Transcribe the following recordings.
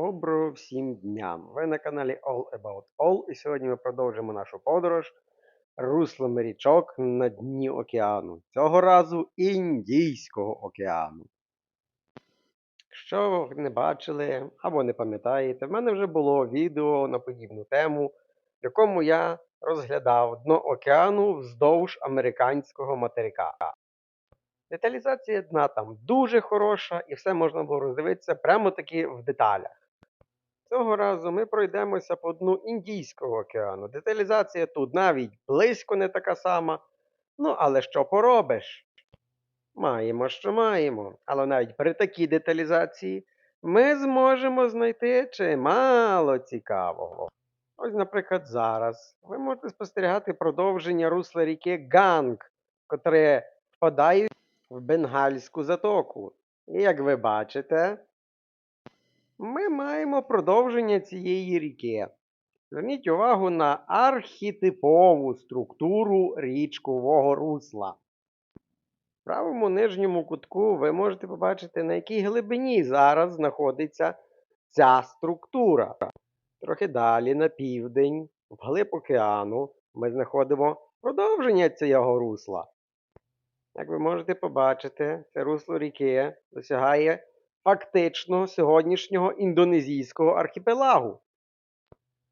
Доброго всім дням! Ви на каналі All About All, і сьогодні ми продовжимо нашу подорож руслом річок на дні океану. Цього разу Індійського океану. Якщо ви не бачили або не пам'ятаєте, в мене вже було відео на подібну тему, в якому я розглядав дно океану вздовж американського материка. Деталізація дна там дуже хороша, і все можна було роздивитися прямо таки в деталях. Цього разу ми пройдемося по дну Індійського океану. Деталізація тут навіть близько не така сама. Ну, але що поробиш? Маємо, що маємо. Але навіть при такій деталізації ми зможемо знайти чимало цікавого. Ось, наприклад, зараз ви можете спостерігати продовження русла ріки Ганг, котре впадають в Бенгальську затоку. І як ви бачите, ми маємо продовження цієї ріки. Зверніть увагу на архетипову структуру річкового русла. В правому нижньому кутку ви можете побачити, на якій глибині зараз знаходиться ця структура. Трохи далі, на південь, вглиб океану, ми знаходимо продовження цього русла. Як ви можете побачити, це русло ріки досягає фактично сьогоднішнього індонезійського архіпелагу.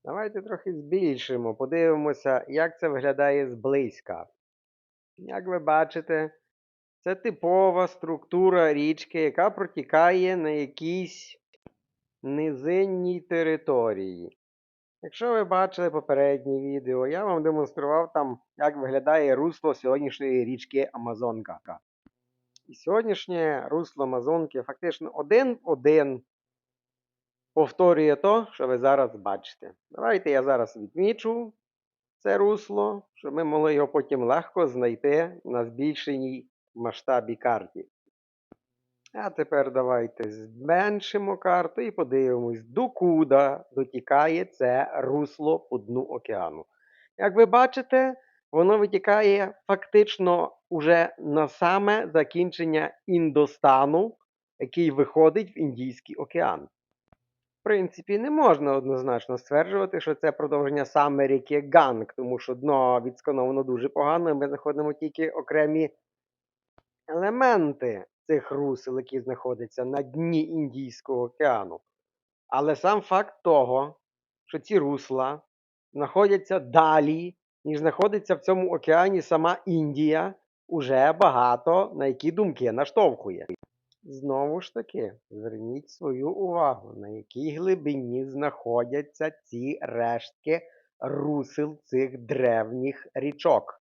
Давайте трохи збільшимо, подивимося, як це виглядає зблизька. Як ви бачите, це типова структура річки, яка протікає на якійсь низинній території. Якщо ви бачили попереднє відео, я вам демонстрував там, як виглядає русло сьогоднішньої річки Амазонка. І сьогоднішнє русло Амазонки фактично один в один повторює то, що ви зараз бачите. Давайте я зараз відмічу це русло, щоб ми могли його потім легко знайти на збільшеній масштабі карті. А тепер давайте зменшимо карту і подивимось, докуди дотікає це русло по дну океану. Як ви бачите, воно витікає фактично уже на саме закінчення Індостану, який виходить в Індійський океан. В принципі, не можна однозначно стверджувати, що це продовження саме ріки Ганг, тому що дно відскановано дуже погано, і ми знаходимо тільки окремі елементи цих русел, які знаходяться на дні Індійського океану. Але сам факт того, що ці русла знаходяться далі, ніж знаходиться в цьому океані сама Індія, уже багато на які думки наштовхує. Знову ж таки, зверніть свою увагу, на якій глибині знаходяться ці рештки русел цих древніх річок.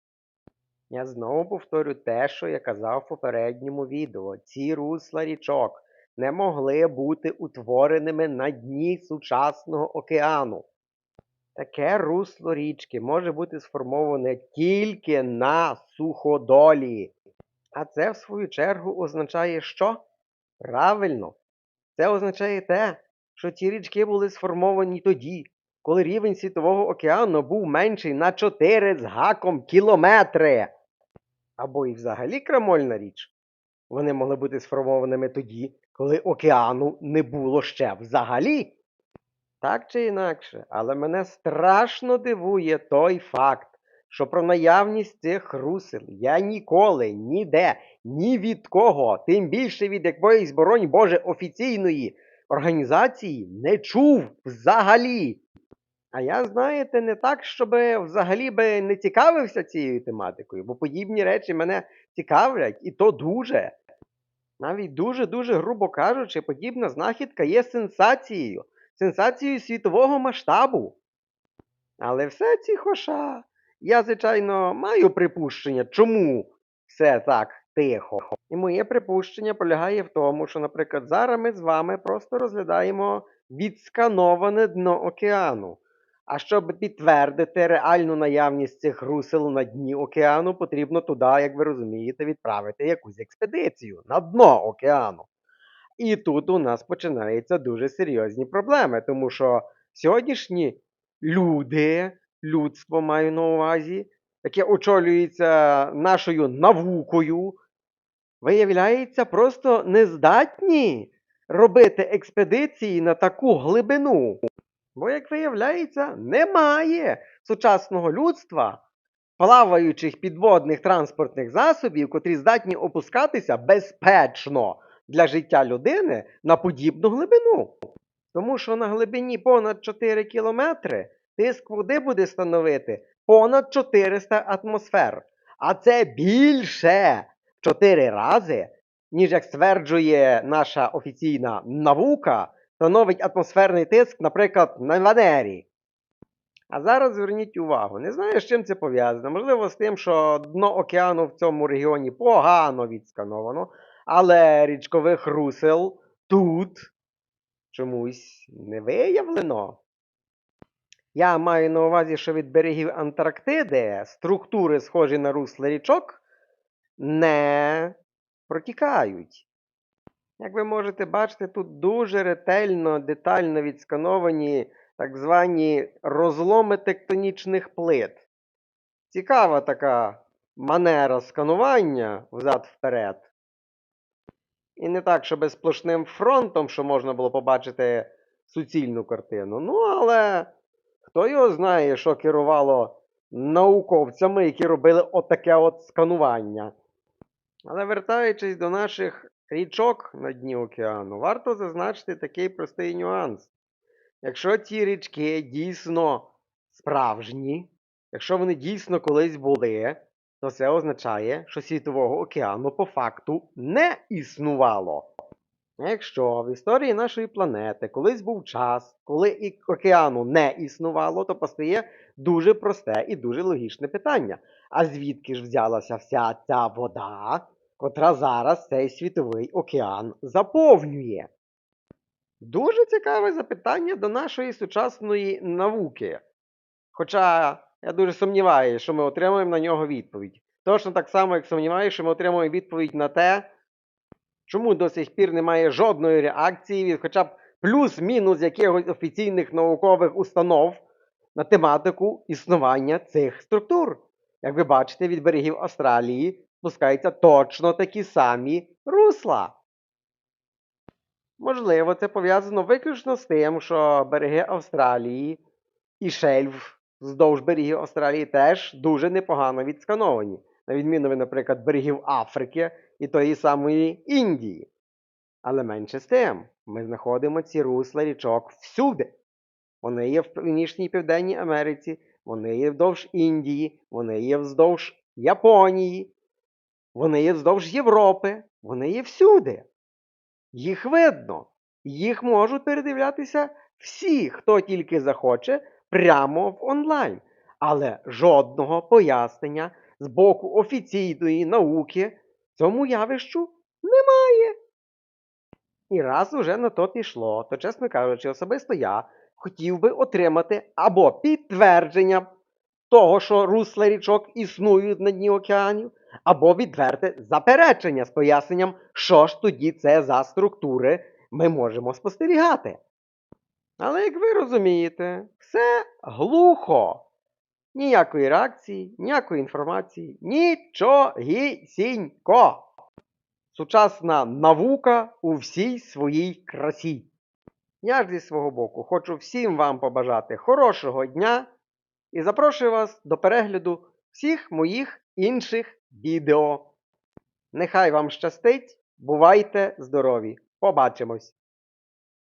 Я знову повторю те, що я казав в попередньому відео. Ці русла річок не могли бути утвореними на дні сучасного океану. Таке русло річки може бути сформоване тільки на суходолі. А це, в свою чергу, означає що? Правильно, це означає те, що ці річки були сформовані тоді, коли рівень Світового океану був менший на 4 з гаком кілометри. Або і взагалі крамольна річ. Вони могли бути сформованими тоді, коли океану не було ще взагалі. Так чи інакше, але мене страшно дивує той факт, що про наявність цих русел я ніколи, ніде, ні від кого, тим більше від якоїсь, боронь Боже, офіційної організації не чув взагалі. А я, знаєте, не так, щоб взагалі би не цікавився цією тематикою, бо подібні речі мене цікавлять, і то дуже. Навіть дуже-дуже, грубо кажучи, подібна знахідка є сенсацією, сенсацією світового масштабу. Але все ці. Я, звичайно, маю припущення, чому все так тихо. І моє припущення полягає в тому, що, наприклад, зараз ми з вами просто розглядаємо відскановане дно океану. А щоб підтвердити реальну наявність цих русел на дні океану, потрібно туди, як ви розумієте, відправити якусь експедицію на дно океану. І тут у нас починаються дуже серйозні проблеми, тому що сьогоднішні люди, людство маю на увазі, яке очолюється нашою наукою, виявляється, просто нездатні робити експедиції на таку глибину. Бо, як виявляється, немає сучасного людства плаваючих підводних транспортних засобів, котрі здатні опускатися безпечно для життя людини на подібну глибину. Тому що на глибині понад 4 кілометри тиск води буде становити понад 400 атмосфер. А це більше в 4 рази, ніж як стверджує наша офіційна наука, становить атмосферний тиск, наприклад, на Венері. А зараз зверніть увагу, не знаю, з чим це пов'язано. Можливо, з тим, що дно океану в цьому регіоні погано відскановано, але річкових русел тут чомусь не виявлено. Я маю на увазі, що від берегів Антарктиди структури, схожі на русла річок, не протікають. Як ви можете бачити, тут дуже ретельно, детально відскановані так звані розломи тектонічних плит. Цікава така манера сканування взад-вперед. І не так, що безсплошним фронтом, що можна було побачити суцільну картину. Ну, але хто його знає, що керувало науковцями, які робили отаке от сканування. Але вертаючись до наших річок на дні океану, варто зазначити такий простий нюанс. Якщо ці річки дійсно справжні, якщо вони дійсно колись були, то це означає, що Світового океану по факту не існувало. Якщо в історії нашої планети колись був час, коли океану не існувало, то постає дуже просте і дуже логічне питання. А звідки ж взялася вся ця вода, котра зараз цей світовий океан заповнює? Дуже цікаве запитання до нашої сучасної науки. Хоча я дуже сумніваюся, що ми отримаємо на нього відповідь. Точно так само, як сумніваюся, що ми отримаємо відповідь на те, чому до сих пір немає жодної реакції від хоча б плюс-мінус якихось офіційних наукових установ на тематику існування цих структур. Як ви бачите, від берегів Австралії спускаються точно такі самі русла. Можливо, це пов'язано виключно з тим, що береги Австралії і шельф вздовж берегів Австралії теж дуже непогано відскановані, на відміну від, наприклад, берегів Африки і тої самої Індії. Але менше з тим, ми знаходимо ці русла річок всюди. Вони є в Північній Південній Америці, вони є вздовж Індії, вони є вздовж Японії, вони є вздовж Європи, вони є всюди. Їх видно, їх можуть передивлятися всі, хто тільки захоче, прямо в онлайн. Але жодного пояснення з боку офіційної науки цьому явищу немає. І раз уже на то пішло, то, чесно кажучи, особисто я хотів би отримати або підтвердження того, що русла річок існують на дні океанів, або відверте заперечення з поясненням, що ж тоді це за структури ми можемо спостерігати. Але як ви розумієте, все глухо. Ніякої реакції, ніякої інформації, нічогісінько. Сучасна наука у всій своїй красі. Я ж зі свого боку хочу всім вам побажати хорошого дня і запрошую вас до перегляду всіх моїх інших відео. Нехай вам щастить, бувайте здорові! Побачимось!